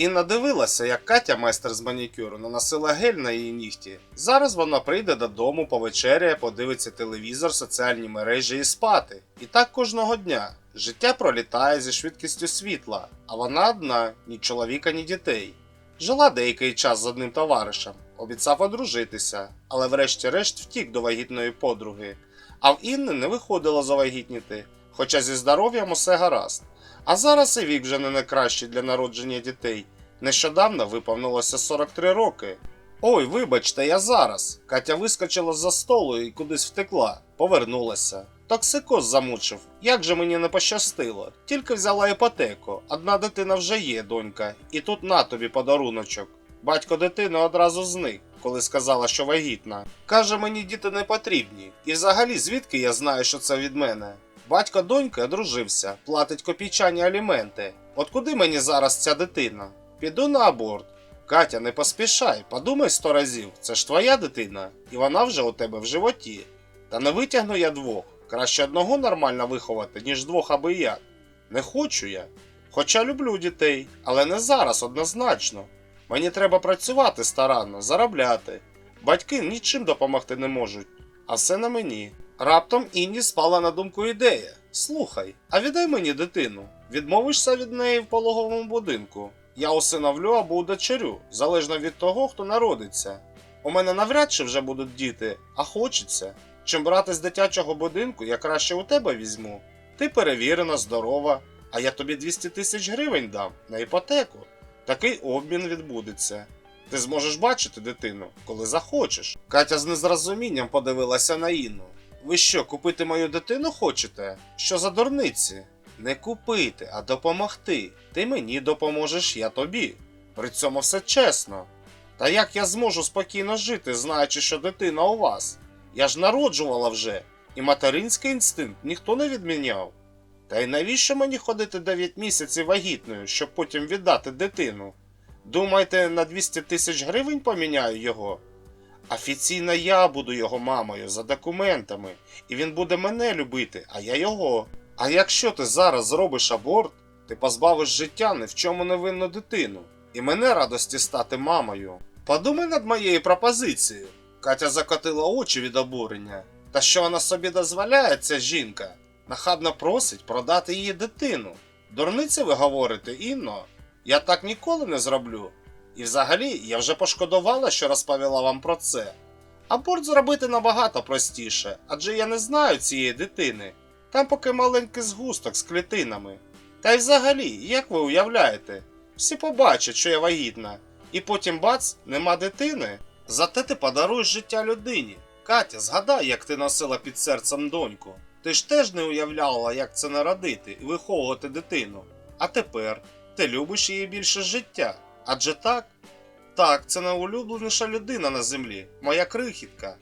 Інна дивилася, як Катя, майстер з манікюру, наносила гель на її нігті. Зараз вона прийде додому, повечеряє, подивиться телевізор, соціальні мережі і спати. І так кожного дня. Життя пролітає зі швидкістю світла, а вона одна, ні чоловіка, ні дітей. Жила деякий час з одним товаришем, обіцяв одружитися, але врешті-решт втік до вагітної подруги. А в Інни не виходило завагітніти, хоча зі здоров'ям усе гаразд. А зараз і вік вже не найкращий для народження дітей. Нещодавно виповнилося 43 роки. Ой, вибачте, я зараз. Катя вискочила з-за столу і кудись втекла, повернулася. Токсикоз замучив. Як же мені не пощастило? Тільки взяла іпотеку. Одна дитина вже є, донька, і тут на тобі подаруночок. Батько дитини одразу зник, коли сказала, що вагітна. Каже, мені діти не потрібні. І взагалі, звідки я знаю, що це від мене? Батько доньки одружився, платить копійчані аліменти. От куди мені зараз ця дитина? Піду на аборт. Катя, не поспішай, подумай сто разів, це ж твоя дитина, і вона вже у тебе в животі. Та не витягну я двох. Краще одного нормально виховати, ніж двох аби як. Не хочу я. Хоча люблю дітей, але не зараз однозначно. Мені треба працювати старанно, заробляти. Батьки нічим допомогти не можуть, а все на мені. Раптом Інні спала на думку ідея. Слухай, а віддай мені дитину. Відмовишся від неї в пологовому будинку. Я усиновлю або удочерю, залежно від того, хто народиться. У мене навряд чи вже будуть діти, а хочеться. Чим брати з дитячого будинку, я краще у тебе візьму. Ти перевірена, здорова, а я тобі 200 тисяч гривень дам на іпотеку. Такий обмін відбудеться. Ти зможеш бачити дитину, коли захочеш. Катя з незрозумінням подивилася на Інну. Ви що, купити мою дитину хочете? Що за дурниці? Не купити, а допомогти. Ти мені допоможеш, я тобі. При цьому все чесно. Та як я зможу спокійно жити, знаючи, що дитина у вас? Я ж народжувала вже, і материнський інстинкт ніхто не відміняв. Та й навіщо мені ходити 9 місяців вагітною, щоб потім віддати дитину? Думаєте, на 200 тисяч гривень поміняю його? Офіційно я буду його мамою за документами, і він буде мене любити, а я його. А якщо ти зараз зробиш аборт, ти позбавиш життя ні в чому невинну дитину, і мене радості стати мамою. Подумай над моєю пропозицією. Катя закотила очі від обурення. Та що вона собі дозволяє, ця жінка? Нахабно просить продати її дитину. Дурниці ви говорите, Інно? Я так ніколи не зроблю. І взагалі я вже пошкодувала, що розповіла вам про це. Аборт зробити набагато простіше, адже я не знаю цієї дитини. Там поки маленький згусток з клітинами. Та й взагалі, як ви уявляєте, всі побачать, що я вагітна, і потім бац, нема дитини. Зате ти подаруєш життя людині. Катя, згадай, як ти носила під серцем доньку. Ти ж теж не уявляла, як це народити і виховувати дитину. А тепер ти любиш її більше життя. Адже так? Так, це найулюбленіша людина на землі, моя крихітка.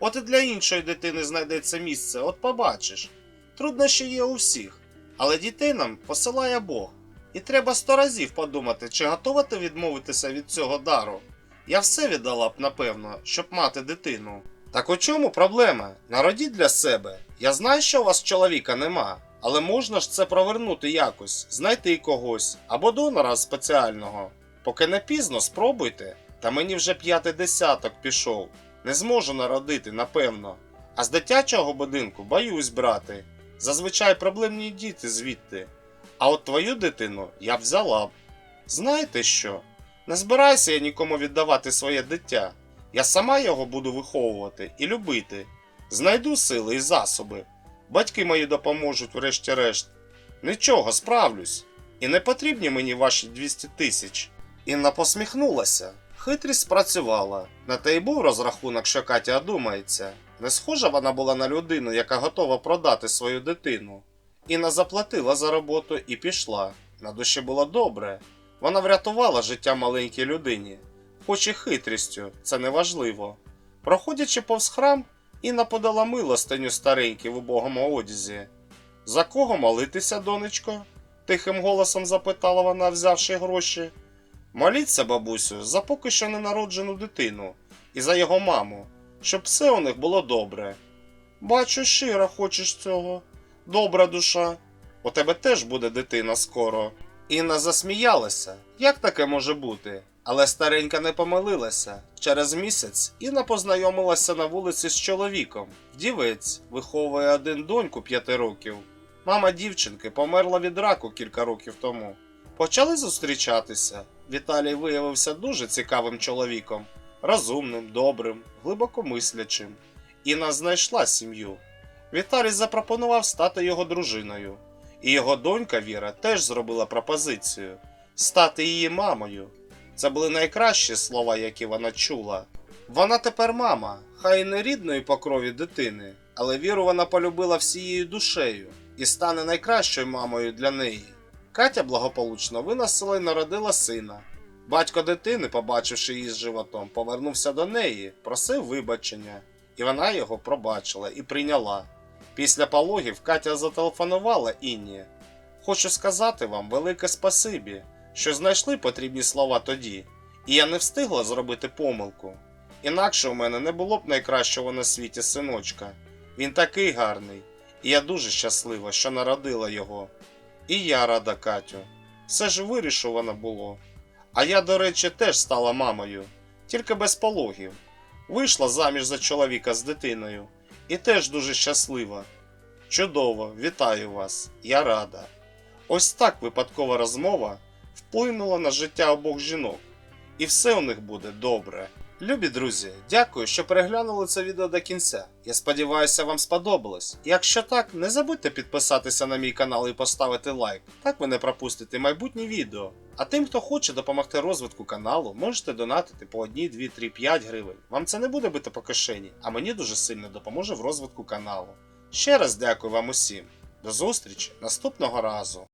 От і для іншої дитини знайдеться місце, от побачиш. Труднощі є у всіх, але дітей нам посилає Бог. І треба сто разів подумати, чи готова ти відмовитися від цього дару. Я все віддала б, напевно, щоб мати дитину. Так у чому проблема? Народіть для себе. Я знаю, що у вас чоловіка нема, але можна ж це провернути якось, знайти когось або донора спеціального. Поки не пізно, спробуйте. Та мені вже п'ятий десяток пішов. Не зможу народити, напевно. А з дитячого будинку боюсь брати. Зазвичай проблемні діти звідти. А от твою дитину я взяла б. Знаєте що? Не збирайся я нікому віддавати своє дитя. Я сама його буду виховувати і любити. Знайду сили і засоби. Батьки мої допоможуть, врешті-решт. Нічого, справлюсь. І не потрібні мені ваші 200 тисяч. Інна посміхнулася. Хитрість спрацювала. На те й був розрахунок, що Катя одумається. Не схожа вона була на людину, яка готова продати свою дитину. Інна заплатила за роботу і пішла. На душі було добре. Вона врятувала життя маленькій людині, хоч і хитрістю, це не важливо. Проходячи повз храм, Інна подала милостиню старенькій в убогому одязі. За кого молитися, донечко? тихим голосом запитала вона, взявши гроші. Моліться, бабусю, за поки що ненароджену дитину і за його маму, щоб все у них було добре. Бачу, щиро хочеш цього. Добра душа. У тебе теж буде дитина скоро. Інна засміялася. Як таке може бути? Але старенька не помилилася. Через місяць Інна познайомилася на вулиці з чоловіком. Вдівець виховує один доньку п'яти років. Мама дівчинки померла від раку кілька років тому. Почали зустрічатися. Віталій виявився дуже цікавим чоловіком, розумним, добрим, глибокомислячим. Інна знайшла сім'ю. Віталій запропонував стати його дружиною. І його донька Віра теж зробила пропозицію стати її мамою. Це були найкращі слова, які вона чула. Вона тепер мама, хай і не рідної по крові дитини, але віру вона полюбила всією душею і стане найкращою мамою для неї. Катя благополучно виносила і народила сина. Батько дитини, побачивши її з животом, повернувся до неї, просив вибачення, і вона його пробачила і прийняла. Після пологів Катя зателефонувала Інні. Хочу сказати вам велике спасибі, що знайшли потрібні слова тоді, і я не встигла зробити помилку. Інакше у мене не було б найкращого на світі синочка. Він такий гарний, і я дуже щаслива, що народила його. І я рада Катю. Все ж вирішувано було. А я, до речі, теж стала мамою, тільки без пологів. Вийшла заміж за чоловіка з дитиною і теж дуже щаслива. Чудово, вітаю вас, я рада. Ось так випадкова розмова вплинула на життя обох жінок, і все у них буде добре. Любі друзі, дякую, що переглянули це відео до кінця. Я сподіваюся, вам сподобалось. Якщо так, не забудьте підписатися на мій канал і поставити лайк. Так ви не пропустите майбутні відео. А тим, хто хоче допомогти розвитку каналу, можете донатити по 1, 2, 3, 5 гривень. Вам це не буде бити по кишені, а мені дуже сильно допоможе в розвитку каналу. Ще раз дякую вам усім. До зустрічі наступного разу.